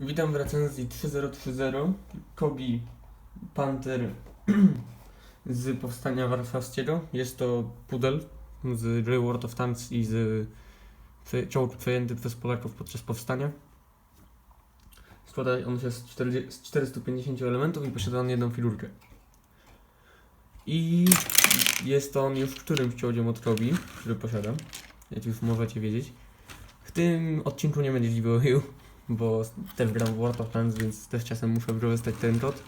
Witam w recenzji 3030 Kobi Panther z powstania warszawskiego. Jest to pudel z The World of Tanks i z czołg przejęty przez Polaków podczas powstania. Składa on się z, 40, z 450 elementów i posiada on jedną figurkę. I jest on już którymś czołgiem od Kobi, który posiadam. Jak już możecie wiedzieć. W tym odcinku nie będzie giveawayu, bo też gram w World of Tanks, więc też czasem muszę wykorzystać ten kod.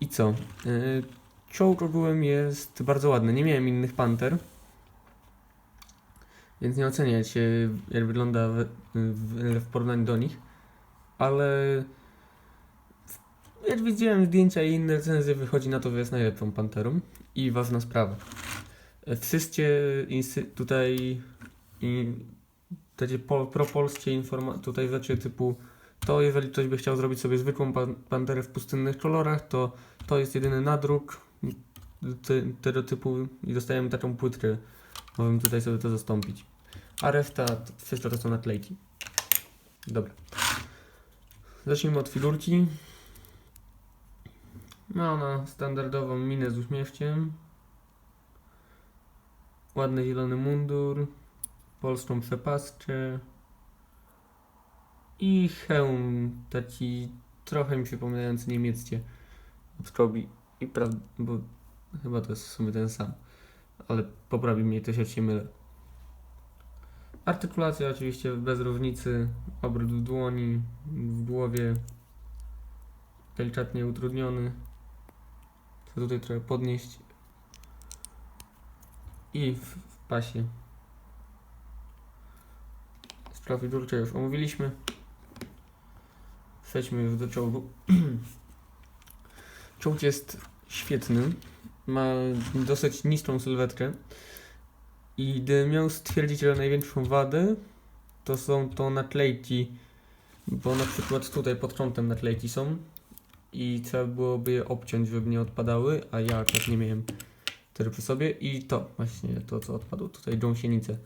I co? Yy, czołg ogółem jest bardzo ładny. Nie miałem innych panter, więc nie oceniać jak wygląda w, w, w porównaniu do nich, ale w- jak widziałem zdjęcia i inne recenzje, wychodzi na to, że jest najlepszą panterą. I ważna sprawa. W systie insy- tutaj takie po, propolskie informa- tutaj rzeczy typu to jeżeli ktoś by chciał zrobić sobie zwykłą pan- panterę w pustynnych kolorach, to to jest jedyny nadruk te, tego typu i dostajemy taką płytkę. Możemy tutaj sobie to zastąpić. A reszta, wszystko to są naklejki. Dobra. Zacznijmy od figurki. Ma ona standardową minę z uśmieszkiem. Ładny zielony mundur polską przepaskę. I hełm taki trochę mi przypominający niemieckie od Kobi i pra- bo chyba to jest w sumie ten sam, ale poprawi mnie też jak się mylę. Artykulacja oczywiście bez różnicy, obrót w dłoni, w głowie. Delikatnie utrudniony. Chcę tutaj trochę podnieść? I w, w pasie Sprawy durcze już omówiliśmy. Przejdźmy już do czołgu. Czołg jest świetny. Ma dosyć niską sylwetkę. I gdybym miał stwierdzić, że największą wadę, to są to naklejki. Bo na przykład tutaj pod kątem naklejki są. I trzeba byłoby je obciąć, żeby nie odpadały, a ja akurat nie miałem tego przy sobie. I to właśnie, to co odpadło, tutaj gąsienice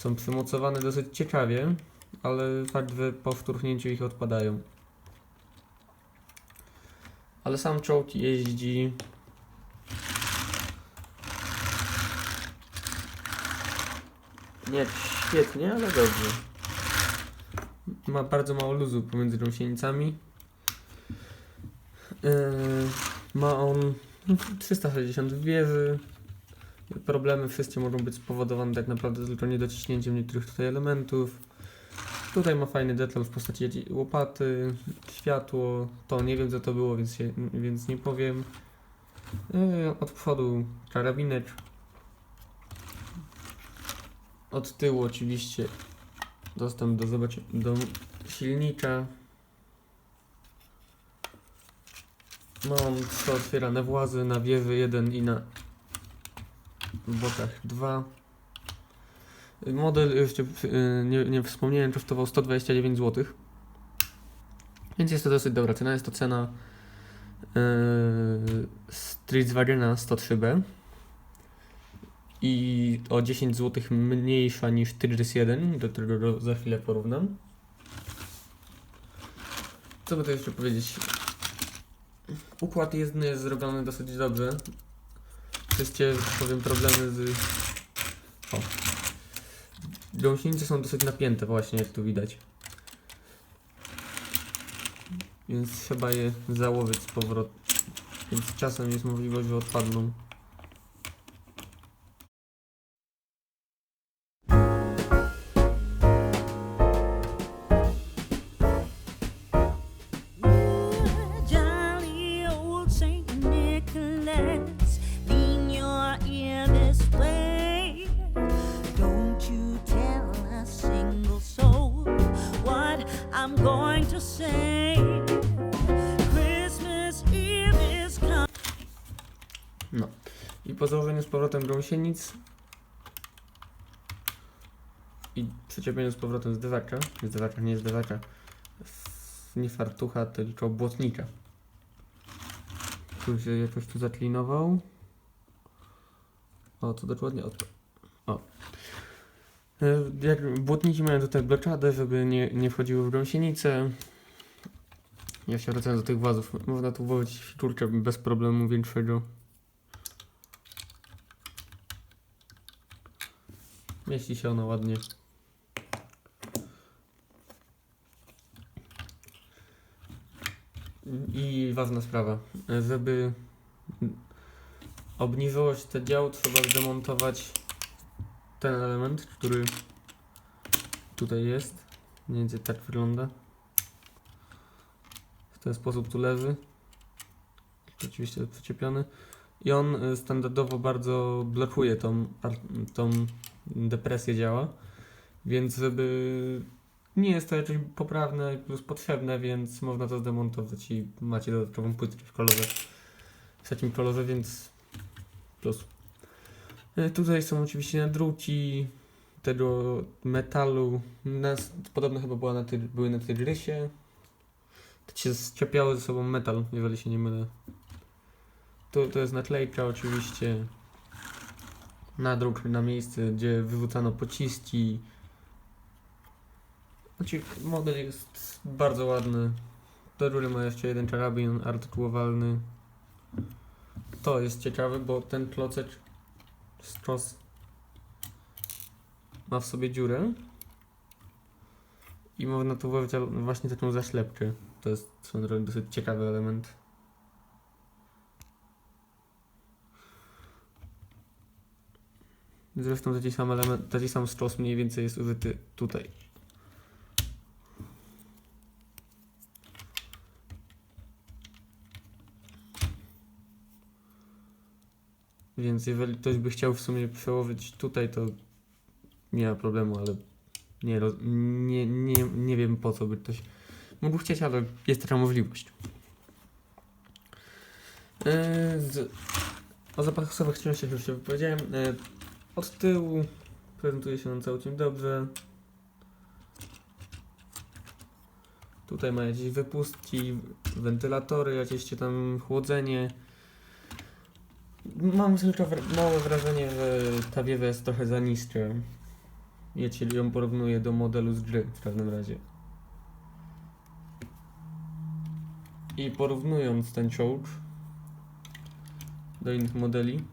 są przymocowane dosyć ciekawie, ale fakt, że po wtórchnięciu ich odpadają. Ale sam czołg jeździ nie świetnie, ale dobrze. Ma bardzo mało luzu pomiędzy gąsienicami. Yy, ma on 360 wieży, Problemy wszystkie mogą być spowodowane tak naprawdę tylko niedociśnięciem niektórych tutaj elementów. Tutaj ma fajny detal w postaci łopaty, światło, to nie wiem co to było, więc, się, więc nie powiem. Yy, Od przodu karabinek. Od tyłu oczywiście dostęp do, zobaczy- do silnika. Ma on trzy otwierane włazy na wieży 1 i na w bokach 2. Model jeszcze y, nie, nie wspomniałem, kosztował 129 zł. Więc jest to dosyć dobra cena. Jest to cena yy, Streetswagena 103B i o 10 zł mniejsza niż Tigris 1, do którego go za chwilę porównam. Co by tu jeszcze powiedzieć? Układ jezdny jest zrobiony dosyć dobrze wszystkie, powiem, problemy z... O. Gąsienice są dosyć napięte właśnie, jak tu widać. Więc trzeba je założyć z powrotem. Więc czasem jest możliwość, że odpadną. No. I po założeniu z powrotem gąsienic i przyczepieniu z powrotem zdewacza, zdewacza, nie zdewacza, nie fartucha, tylko błotnika. Tu się jakoś tu zaklinował. O, to dokładnie o to. O. E, Jak błotniki mają tutaj bloczadę, żeby nie, nie wchodziły w gąsienicę. Jeszcze wracając do tych włazów. Można tu włożyć fiturkę bez problemu większego. Mieści się ona ładnie. I ważna sprawa. Żeby obniżyć te dział, trzeba zdemontować ten element, który tutaj jest. Mniej więcej tak wygląda. W ten sposób tu leży. Oczywiście przyczepiony. I on y, standardowo bardzo blokuje tą, tą depresję działa. Więc żeby nie jest to jakieś poprawne plus potrzebne, więc można to zdemontować i macie dodatkową płytę w kolorze w takim kolorze, więc plus. Y, Tutaj są oczywiście nadruci tego metalu. Nas, podobno chyba była na ty, były na tygrysie. To się ściepiały ze sobą metal, jeżeli się nie mylę. To, to jest naklejka oczywiście. Nadruk na miejsce, gdzie wyrzucano pociski. Znaczy, model jest bardzo ładny. Do góry ma jeszcze jeden karabin artykułowalny. To jest ciekawe, bo ten klocek stos ma w sobie dziurę i można tu al- właśnie taką zaślepkę. To jest swoją dosyć ciekawy element. Zresztą taki sam element, taki sam stos mniej więcej jest użyty tutaj. Więc jeżeli ktoś by chciał w sumie przełożyć tutaj, to nie ma problemu, ale nie, nie, nie, nie wiem po co by ktoś mógł chcieć, ale jest taka możliwość. Yy, z, o zapasowych częściach już się wypowiedziałem. Yy, od tyłu prezentuje się on całkiem dobrze. Tutaj ma jakieś wypustki, wentylatory, jakieś tam chłodzenie. Mam tylko małe wrażenie, że ta wiewa jest trochę za niska. Jeśli ją porównuję do modelu z gry w każdym razie. I porównując ten czołg do innych modeli,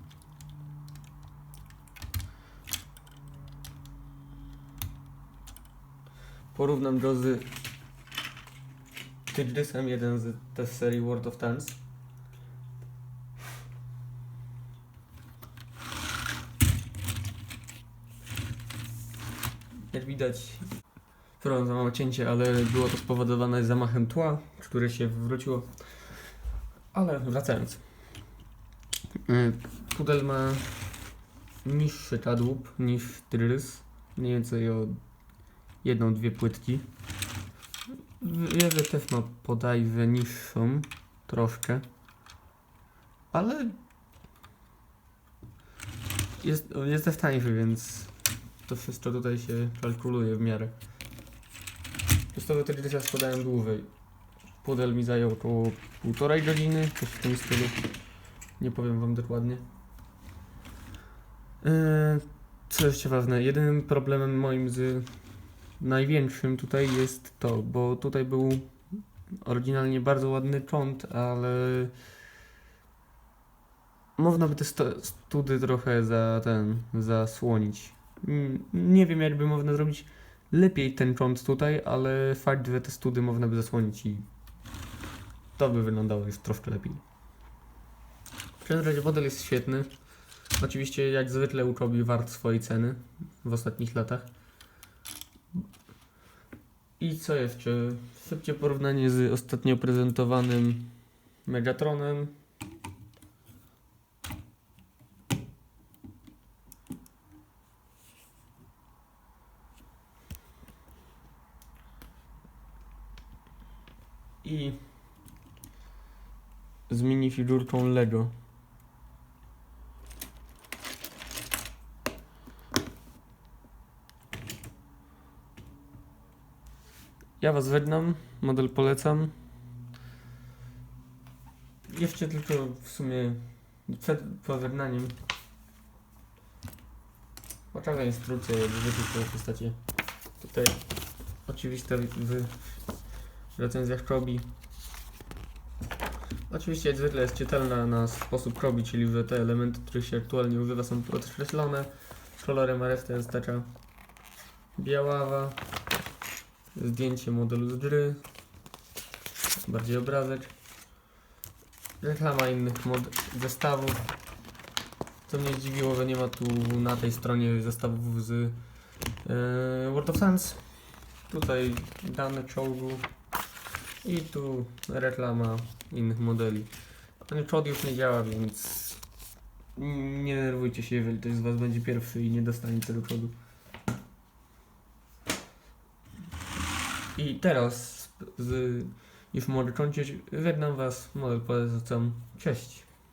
porównam go z Tygrysem, jeden z serii World of Tanks. Jak widać, przepraszam za małe cięcie, ale było to spowodowane zamachem tła, które się wywróciło. Ale wracając. Y, Pudel ma niższy kadłub niż Trys. Mniej więcej o jedną, dwie płytki. Wieżę też ma podajwę niższą, troszkę. Ale jest, jest też tańszy, więc to wszystko tutaj się kalkuluje w miarę. Pustowe te gry składają dłużej. Pudel mi zajął około półtorej godziny, coś w tym stylu. Nie powiem wam dokładnie. Eee, co jeszcze ważne, jedynym problemem moim z największym tutaj jest to, bo tutaj był oryginalnie bardzo ładny kąt, ale można by te study trochę za ten, zasłonić. Mm, Nie wiem, jakby można zrobić lepiej ten kąt tutaj, ale fakt, że te study można by zasłonić i to by wyglądało już troszkę lepiej. W każdym razie model jest świetny. Oczywiście, jak zwykle, Ukobi wart swojej ceny w ostatnich latach. I co jeszcze? Szybkie porównanie z ostatnio prezentowanym Megatronem. I z minifigurką Lego. Ja was żegnam, model polecam. Jeszcze tylko w sumie przed pożegnaniem pokażę instrukcję, jak wyjść w postaci. Tutaj oczywiste w recenzjach Kobi. Oczywiście jak zwykle jest czytelna na sposób robi, czyli że te elementy, których się aktualnie używa są podkreślone kolorem, reszta jest taka biaława. Zdjęcie modelu z gry. Bardziej obrazek. Reklama innych mod- zestawów. Co mnie zdziwiło, że nie ma tu na tej stronie zestawów z yy, World of Tanks. Tutaj dane czołgu. I tu reklama innych modeli. Czod już nie działa, więc nie nerwujcie się, jeżeli ktoś z Was będzie pierwszy i nie dostanie tego czodu. I teraz z, już kończyć. Żegnam Was, model polecam. Cześć.